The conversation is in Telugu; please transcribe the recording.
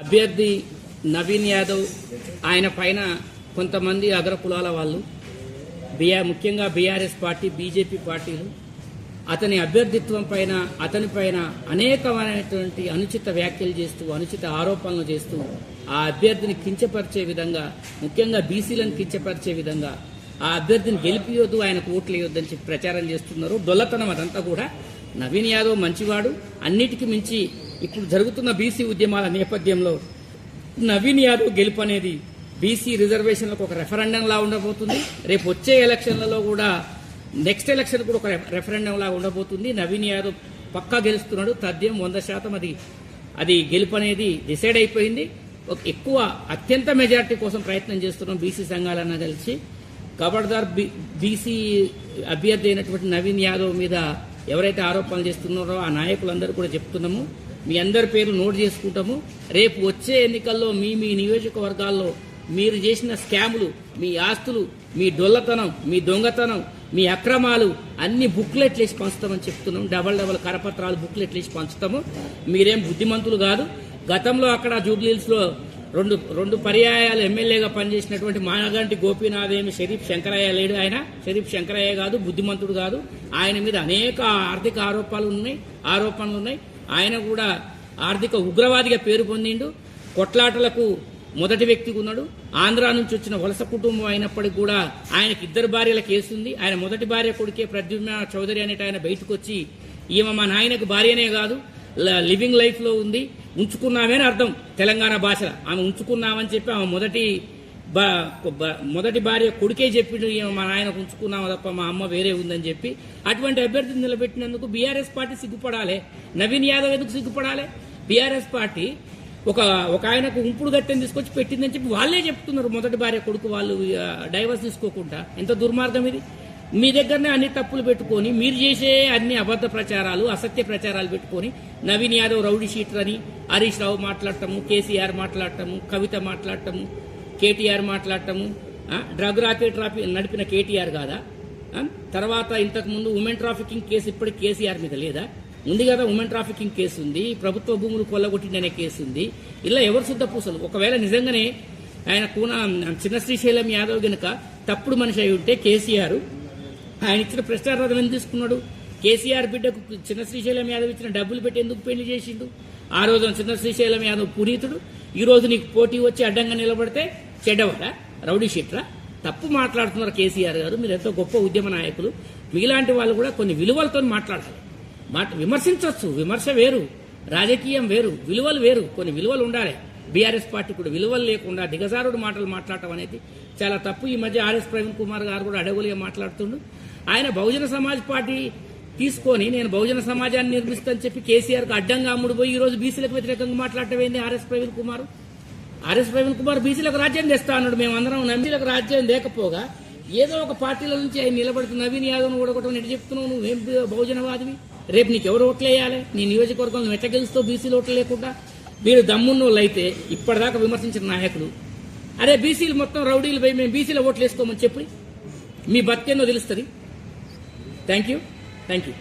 అభ్యర్థి నవీన్ యాదవ్ ఆయన పైన కొంతమంది అగ్రకులాల వాళ్ళు బిఆర్ ముఖ్యంగా బీఆర్ఎస్ పార్టీ బీజేపీ పార్టీలు. అతని అభ్యర్థిత్వం పైన అతని పైన అనేకమైనటువంటి అనుచిత వ్యాఖ్యలు చేస్తూ అనుచిత ఆరోపణలు చేస్తూ ఆ అభ్యర్థిని కించపరిచే విధంగా ముఖ్యంగా బీసీలను కించపరిచే విధంగా ఆ అభ్యర్థిని గెలిపియొద్దు ఆయనకు ఓట్లు వేయొద్దని చెప్పి ప్రచారం చేస్తున్నారు. డొల్లతనం అదంతా కూడా నవీన్ యాదవ్ మంచివాడు. అన్నిటికీ మించి ఇప్పుడు జరుగుతున్న బీసీ ఉద్యమాల నేపథ్యంలో నవీన్ యాదవ్ గెలుపు అనేది బీసీ రిజర్వేషన్లకు ఒక రెఫరెండంలా ఉండబోతుంది. రేపు వచ్చే ఎలక్షన్లలో కూడా నెక్స్ట్ ఎలక్షన్ కూడా ఒక రెఫరెండం లాగా ఉండబోతుంది. నవీన్ యాదవ్ పక్కా గెలుస్తున్నాడు. తథ్యం వంద శాతం అది అది గెలుపు అనేది డిసైడ్ అయిపోయింది. ఒక ఎక్కువ అత్యంత మెజారిటీ కోసం ప్రయత్నం చేస్తున్నాం బీసీ సంఘాలన్నా కలిసి. కబడ్దార్ బీ- బీసీ అభ్యర్థి అయినటువంటి నవీన్ యాదవ్ మీద ఎవరైతే ఆరోపణలు చేస్తున్నారో ఆ నాయకులందరూ కూడా చెప్తున్నాము. మీ అందరి పేర్లు నోట్ చేసుకుంటాము. రేపు వచ్చే ఎన్నికల్లో మీ మీ నియోజకవర్గాల్లో మీరు చేసిన స్కాములు మీ ఆస్తులు మీ డొల్లతనం మీ దొంగతనం మీ అక్రమాలు అన్ని బుక్లెట్లు వేసి పంచుతామని చెప్తున్నాం. డబల్ డబల్ కరపత్రాలు బుక్లెట్లు వేసి పంచుతాము. మీరేం బుద్ధిమంతులు కాదు. గతంలో అక్కడ జూబ్లీహిల్స్లో రెండు రెండు పర్యాయాలు ఎమ్మెల్యేగా పనిచేసినటువంటి మానగంటి గోపీనాథ్ ఏమి షరీఫ్ శంకరయ్య లేడు ఆయన. షరీఫ్ శంకరయ్య కాదు బుద్ధిమంతుడు కాదు. ఆయన మీద అనేక ఆర్థిక ఆరోపాలు ఉన్నాయి ఆరోపణలు ఉన్నాయి. ఆయన కూడా ఆర్థిక ఉగ్రవాదిగా పేరు పొందిండు. కొట్లాటలకు మొదటి వ్యక్తిగా ఉన్నాడు. ఆంధ్ర నుంచి వచ్చిన వలస కుటుంబం అయినప్పటికీ కూడా ఆయనకి ఇద్దరు భార్యల కేసు ఉంది. ఆయన మొదటి భార్య కొడుకే ప్రద్యుమ్న చౌదరి అనేట ఆయన బయటకు వచ్చి ఈమె మా నాయనకు భార్యనే కాదు లివింగ్ లైఫ్లో ఉంది. ఉంచుకున్నామే అర్థం. తెలంగాణ భాషలో ఆమె ఉంచుకున్నామని చెప్పి ఆమె మొదటి బా- మొదటి భార్య కొడుకే చెప్పిండు మా నాయనకు ఉంచుకున్నాము తప్ప మా అమ్మ వేరే ఉందని చెప్పి అటువంటి అభ్యర్థిని నిలబెట్టినందుకు బీఆర్ఎస్ పార్టీ సిగ్గుపడాలి. నవీన్ యాదవ్ ఎందుకు సిగ్గుపడాలి? బీఆర్ఎస్ పార్టీ ఒక ఒక ఆయనకు ఉంపుడు గట్టెని తీసుకొచ్చి పెట్టిందని చెప్పి వాళ్ళే చెప్తున్నారు మొదటి భార్య కొడుకు వాళ్ళు డైవర్స్ తీసుకోకుండా. ఎంత దుర్మార్గం ఇది? మీ దగ్గరనే అన్ని తప్పులు పెట్టుకొని మీరు చేసే అన్ని అబద్ధ ప్రచారాలు అసత్య ప్రచారాలు పెట్టుకొని నవీన్ యాదవ్ రౌడీ షీటర్ అని హరీష్ రావు మాట్లాడటము కేసీఆర్ మాట్లాడటము కవిత మాట్లాడటము కేటీఆర్ మాట్లాడటము డ్రగ్ రాకెట్ ట్రాఫిక్ నడిపిన కేటీఆర్ కాదా? తర్వాత ఇంతకుముందు ఉమెన్ ట్రాఫికింగ్ కేసు ఇప్పటికి కేసీఆర్ మీద లేదా? ఉంది కదా ఉమెన్ ట్రాఫికింగ్ కేసు ఉంది ప్రభుత్వ భూములు కొల్లగొట్టిందనే కేసు ఉంది. ఇలా ఎవరు శుద్ధ పూసలు? ఒకవేళ నిజంగానే ఆయన కూన చిన్న శ్రీశైలం యాదవ్ గనుక తప్పుడు మనిషి అయి ఉంటే కేసీఆర్ ఆయన ఇచ్చిన ప్రశ్నార్థం ఎందుకు తీసుకున్నాడు? కేసీఆర్ బిడ్డకు చిన్న శ్రీశైలం యాదవ్ ఇచ్చిన డబ్బులు పెట్టి ఎందుకు పెళ్ళి చేసిండు? ఆ రోజు చిన్న శ్రీశైలం యాదవ్ పునీతుడు ఈ రోజు నీకు పోటీ వచ్చి అడ్డంగా నిలబడితే చెడ్డవాడా రౌడీ షీట్రా? తప్పు మాట్లాడుతున్నారు కేసీఆర్ గారు. మీరు ఎంతో గొప్ప ఉద్యమ నాయకులు. మిగిలాంటి వాళ్ళు కూడా కొన్ని విలువలతో మాట్లాడాలి. మాట విమర్శించవచ్చు విమర్శ వేరు. రాజకీయం వేరు. విలువలు వేరు. కొన్ని విలువలు ఉండాలి. బీఆర్ఎస్ పార్టీ కూడా విలువలు లేకుండా దిగజారుడు మాటలు మాట్లాడటం అనేది చాలా తప్పు. ఈ మధ్య ఆర్ఎస్ ప్రవీణ్ కుమార్ గారు కూడా అడవులుగా మాట్లాడుతుండు. ఆయన బహుజన సమాజ్ పార్టీ తీసుకొని నేను బహుజన సమాజాన్ని నిర్మిస్తానని చెప్పి కేసీఆర్కు అడ్డంగా అమ్ముడుపోయి ఈ రోజు బీసీలకు వ్యతిరేకంగా మాట్లాడటం ఆర్ఎస్ ప్రవీణ్ కుమార్? ఆర్ఎస్ ప్రవీణ్ కుమార్ బీసీలకు రాజ్యం తెస్తా అన్నాడు. మేమందరం నమ్మీలకు రాజ్యం లేకపోగా ఏదో ఒక పార్టీల నుంచి ఆయన నిలబడుతూ నవీన్ యాదవ్ను ఓడగొట్టమని ఎటు చెప్తున్నావు? నువ్వేం బహుజనవాదివి? రేపు నీకు ఎవరు ఓట్లేయాలి నీ నియోజకవర్గం నువ్వు ఎట్లా గెలుస్తావు? బీసీలు ఓట్లు లేకుండా? మీరు దమ్మున్నోళ్ళు అయితే ఇప్పటిదాకా విమర్శించిన నాయకులు. అరే బీసీలు మొత్తం రౌడీలు పోయి మేము బీసీలో ఓట్లు వేసుకోమని చెప్పి మీ బతికేందో తెలుస్తుంది. Thank you thank you